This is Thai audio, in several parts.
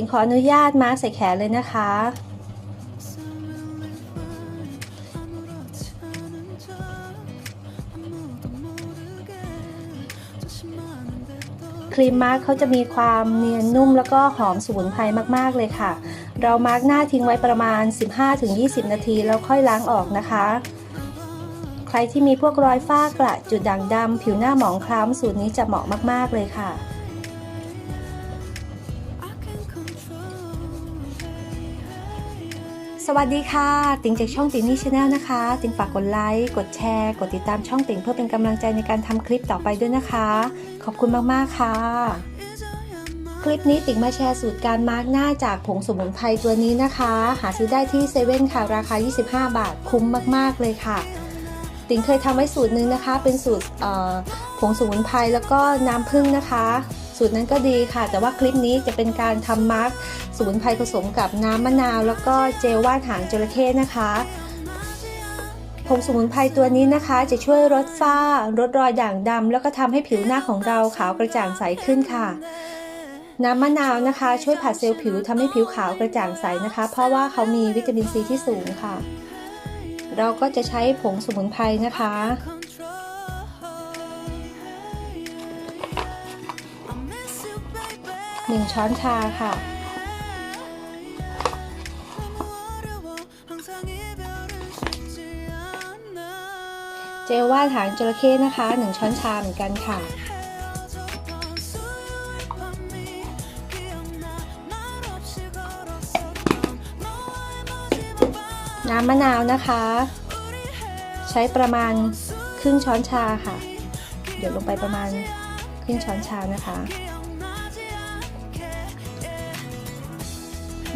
ิงขออนุญาตมาร์กใส่แขนเลยนะคะ ครีมมาร์กเขาจะมีความเนียนนุ่มแล้วก็หอมสมุนไพรมากๆเลยค่ะ เรามาร์กหน้าทิ้งไว้ประมาณ 15-20 นาทีแล้วค่อยล้างออกนะคะใครที่มีพวกรอยฝ้ากระจุดด่างดำผิวหน้าหมองคล้ำสูตรนี้จะเหมาะมาก ๆ เลยค่ะ สวัสดีค่ะ ติงจากช่องติงนี่ชาแนลนะคะ ติงฝากกดไลค์กดแชร์ กดติดตามช่องติงเพื่อเป็นกำลังใจในการทำคลิปต่อไปด้วยนะคะ ขอบคุณมากๆค่ะ คลิปนี้ติงมาแชร์สูตรการมาร์กหน้าจากผงสมุนไพรตัวนี้นะคะ หาซื้อได้ที่เซเว่นค่ะราคา 25 บาทคุ้มมากๆเลยค่ะ ติงเคยทำไว้สูตรนึงนะคะ เป็นสูตรผงสมุนไพรแล้วก็น้ำผึ้งนะคะ สูตรนั้นก็ดีค่ะ แต่ว่าคลิปนี้จะเป็นการทำมาร์กสมุนไพรผสมกับน้ำมะนาว แล้วก็เจลว่านหางจระเข้นะคะผงสมุนไพรตัวนี้นะคะ จะช่วยลดฝ้าลดรอยด่างดำแล้วก็ทำให้ผิวหน้าของเราขาวกระจ่างใสขึ้นค่ะ น้ำมะนาวนะคะ ช่วยผัดเซลล์ผิวทำให้ผิวขาวกระจ่างใสนะคะ เพราะว่าเขามีวิตามินซีที่สูงค่ะ เราก็จะใช้ผงสมุนไพรนะคะ หนึ่งช้อนชาค่ะ เจลว่านหางจระเข้นะคะ 1 ช้อนชาเหมือนกันค่ะ น้ำมะนาวนะคะ ใช้ประมาณครึ่งช้อนชาค่ะ เดี๋ยวลงไปประมาณครึ่งช้อนชานะคะ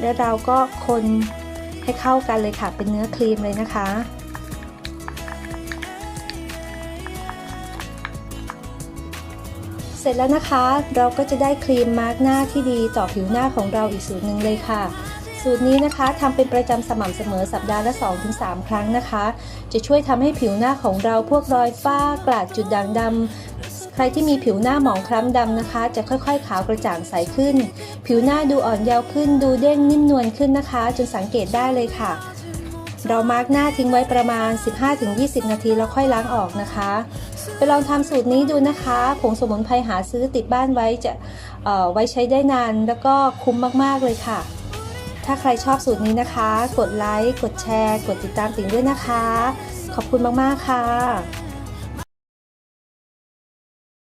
แล้วเราก็คนให้เข้ากันเลยค่ะ เป็นเนื้อครีมเลยนะคะ เสร็จแล้วนะคะ เราก็จะได้ครีมมาร์กหน้าที่ดีต่อผิวหน้าของเราอีกสูตรหนึ่งเลยค่ะสูตรนี้นะคะทำเป็นประจำสม่ำเสมอสัปดาห์ละ 2-3 ครั้งนะคะ จะช่วยทำให้ผิวหน้าของเราพวกรอยฝ้ากระจุดด่างดำ ใครที่มีผิวหน้าหมองคล้ำดำนะคะ จะค่อยๆ ขาวกระจ่างใสขึ้น ผิวหน้าดูอ่อนเยาว์ขึ้น ดูเด้งนิ่มนวลขึ้นนะคะ จนสังเกตได้เลยค่ะ เรามาร์กหน้าทิ้งไว้ประมาณ 15-20 นาทีแล้วค่อยล้างออกนะคะไปลองทำสูตรนี้ดูนะคะผงสมุนไพรหาซื้อติดบ้านไว้จะเออไว้ใช้ได้นานแล้วก็คุ้มมากๆเลยค่ะ ถ้าใครชอบสูตรนี้นะคะ กดไลค์ กดแชร์ กดติดตามติ่งด้วยนะคะ ขอบคุณมากๆค่ะ